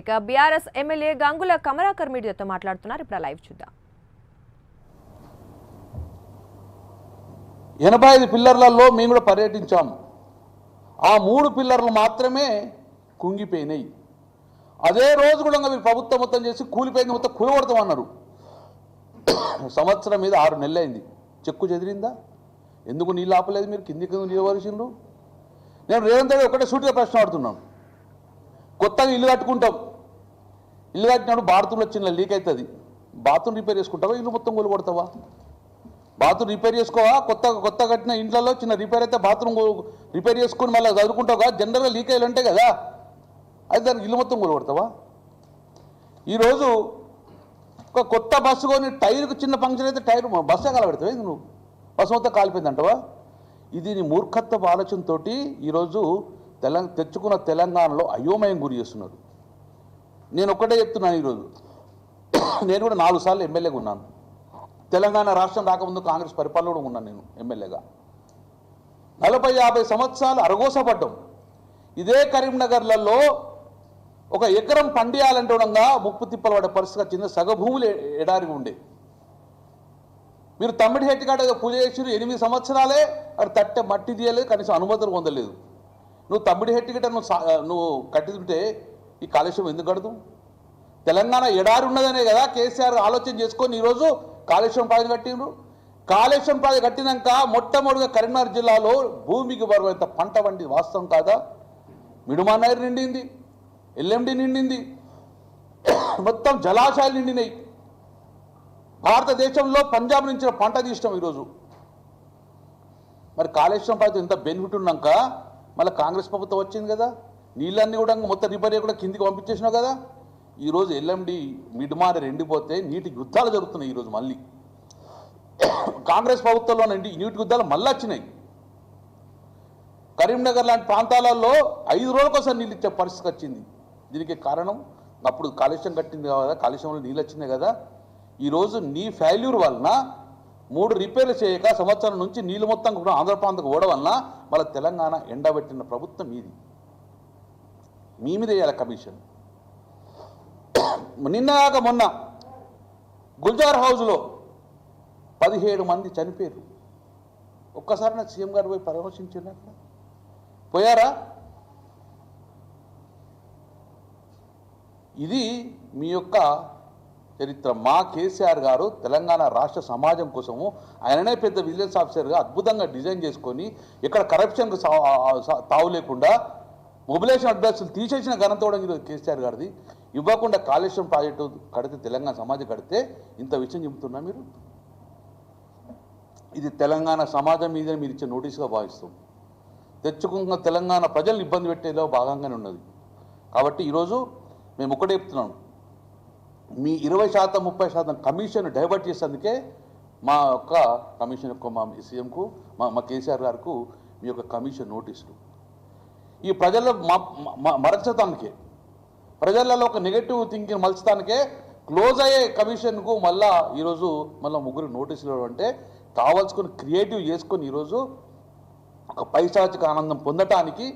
ఇక BRS MLA Gangula Kamalakar మీడియాతో మాట్లాడుతున్నారు. ఇప్పుడు లైవ్ చూద్దాం. ఎనభై ఐదు పిల్లర్లలో మేము కూడా పర్యటించాం. ఆ మూడు పిల్లర్లు మాత్రమే కుంగిపోయినాయి. అదే రోజు కూడా మీరు ప్రభుత్వం మొత్తం చేసి కూలిపోయింది మొత్తం కూలగొడతామన్నారు. సంవత్సరం మీద ఆరు నెలలు అయింది చెక్కు చెదిరిందా? ఎందుకు నీళ్ళు ఆపలేదు మీరు? కిందికి నీళ్ళు నిలవలసిండ్రు నేను రేవంత్ రెడ్డి ఒకటే సూటిగా ప్రశ్న ఆడుతున్నాను కొత్తగా ఇల్లు కట్టుకుంటాం. ఇల్లు కట్టినప్పుడు బాత్రూంలో చిన్న లీక్ అవుతుంది. బాత్రూమ్ రిపేర్ చేసుకుంటావా? ఇల్లు మొత్తం కూలగొడతావా బాత్రూమ్ రిపేర్ చేసుకోవా? కొత్త కొత్త కట్టిన ఇంట్లలో చిన్న రిపేర్ అయితే బాత్రూమ్ రిపేర్ చేసుకుని మళ్ళీ చదువుకుంటావుగా? జనరల్గా లీక్ అయ్యి ఉంటాయి కదా. అయితే దానికి ఇల్లు మొత్తం కూలగొడతావా ఈరోజు ఒక కొత్త బస్సు కొని టైర్కి చిన్న ఫంక్షన్ అయితే టైర్ బస్సే కలబెడతావు ఇది నువ్వు? బస్సు మొత్తం కాలిపోయింది అంటవా ఇది నీ మూర్ఖత్వ ఆలోచనతోటి ఈరోజు తెలంగాణ తెచ్చుకున్న తెలంగాణలో అయోమయం గురి చేస్తున్నారు నేను ఒక్కటే చెప్తున్నాను ఈరోజు. నేను కూడా నాలుగు సార్లు ఎమ్మెల్యేగా ఉన్నాను. తెలంగాణ రాష్ట్రం రాకముందు కాంగ్రెస్ పరిపాలన కూడా ఉన్నాను నేను ఎమ్మెల్యేగా. నలభై యాభై సంవత్సరాలు అరగోసపడ్డం. ఇదే కరీంనగర్లలో ఒక ఎకరం పండియాలంటే ఉండగా ముప్పు తిప్పలు పడే పరిస్థితి వచ్చింది. సగభూములు ఎ- ఎడారిగా ఉండే. మీరు తమ్మిడి హెట్టి పూజ చేసి ఎనిమిది సంవత్సరాలే అక్కడ తట్టె మట్టి తీయలేదు కనీసం అనుమతులు పొందలేదు. నువ్వు తమ్మిడి హెట్టి గిట్ట నువ్వు సా- నువ్వు కట్టింటే ఈ కాలుష్యం ఎందుకు కడదు? తెలంగాణ ఎడారి ఉన్నదనే కదా కేసీఆర్ ఆలోచన చేసుకొని ఈరోజు కాళేశ్వరం ప్రాజెక్ట్ కట్టిండ్రు. కాళేశ్వరం ప్రాజెక్ట్ కట్టినాక మొట్టమొదటిగా కరీంనగర్ జిల్లాలో భూమికి బరువైన పంట వంటి వాస్తవం కాదా? మిడుమానాయర్ నిండింది ఎల్ఎండి నిండింది. మొత్తం జలాశయాలు నిండినాయి. భారతదేశంలో పంజాబ్ నుంచి పంట తీసినాం ఈరోజు. మరి కాళేశ్వరం ప్రాజెక్ట్ ఎంత బెనిఫిట్ ఉన్నాక మళ్ళీ కాంగ్రెస్ ప్రభుత్వం వచ్చింది కదా నీళ్ళన్నీ కూడా మొత్తం రిపేర్ కూడా కిందికి పంపించేసినావు కదా. ఈరోజు ఎల్ఎండి మిడ్మార్ ఎండిపోతే నీటి యుద్ధాలు జరుగుతున్నాయి ఈరోజు మళ్ళీ. కాంగ్రెస్ ప్రభుత్వంలో నుండి నీటి యుద్ధాలు మళ్ళీ వచ్చినాయి. కరీంనగర్ లాంటి ప్రాంతాలలో ఐదు రోజులకోసారి నీళ్ళు ఇచ్చే పరిస్థితి వచ్చింది. దీనికి కారణం అప్పుడు కాలుష్యం కట్టింది కదా కాలుష్యంలో నీళ్ళు వచ్చినాయి కదా. ఈరోజు నీ ఫెయిల్యూర్ వలన మూడు రిపేర్లు చేయక సంవత్సరం నుంచి నీళ్ళు మొత్తం కూడా ఆంధ్రప్రాంతకు ప్రాంతకు వాళ్ళ తెలంగాణ ఎండబెట్టిన ప్రభుత్వం మీది. మీ మీద వేయాలి కమిషన్. నిన్నగాక మొన్న గుల్జార్ హౌస్లో పదిహేడు మంది చనిపోయారు. ఒక్కసారి నా సీఎం గారు పోయి పరామర్శించారు అక్కడ? పోయారా? ఇది మీ యొక్క చరిత్ర. మా కేసీఆర్ గారు తెలంగాణ రాష్ట్ర సమాజం కోసము ఆయననే పెద్ద విజిలెన్స్ ఆఫీసర్గా అద్భుతంగా డిజైన్ చేసుకొని ఇక్కడ కరప్షన్కు తావు లేకుండా మొబిలైజేషన్ అభ్యర్థులు తీసేసిన ఘనత కూడా ఈరోజు కేసీఆర్ గారిది. ఇవ్వకుండా కాళేశ్వరం ప్రాజెక్టు కడితే తెలంగాణ సమాజం కడితే ఇంత విషయం చెబుతున్నా మీరు? ఇది తెలంగాణ సమాజం మీద మీరు ఇచ్చే నోటీసుగా భావిస్తాం. తెచ్చుకున్న తెలంగాణ ప్రజలు ఇబ్బంది పెట్టేలో భాగంగానే ఉన్నది. కాబట్టి ఈరోజు మేము ఒకటే చెప్తున్నాం. మీ ఇరవై శాతం ముప్పై శాతం కమిషన్ డైవర్ట్ చేసేందుకే మా యొక్క కమిషన్ యొక్క మా సీఎంకు మా మా కేసీఆర్ గారికి మీ యొక్క కమిషన్ నోటీసులు. ఈ ప్రజల మ- మరచటానికే ప్రజలలో ఒక నెగటివ్ థింకింగ్ మలచడానికే క్లోజ్ అయ్యే కమిషన్కు మళ్ళా ఈరోజు మళ్ళీ ముగ్గురు నోటీసులు అంటే కావాల్సుకొని క్రియేటివ్ చేసుకొని ఈరోజు ఒక పైశాచిక ఆనందం పొందటానికి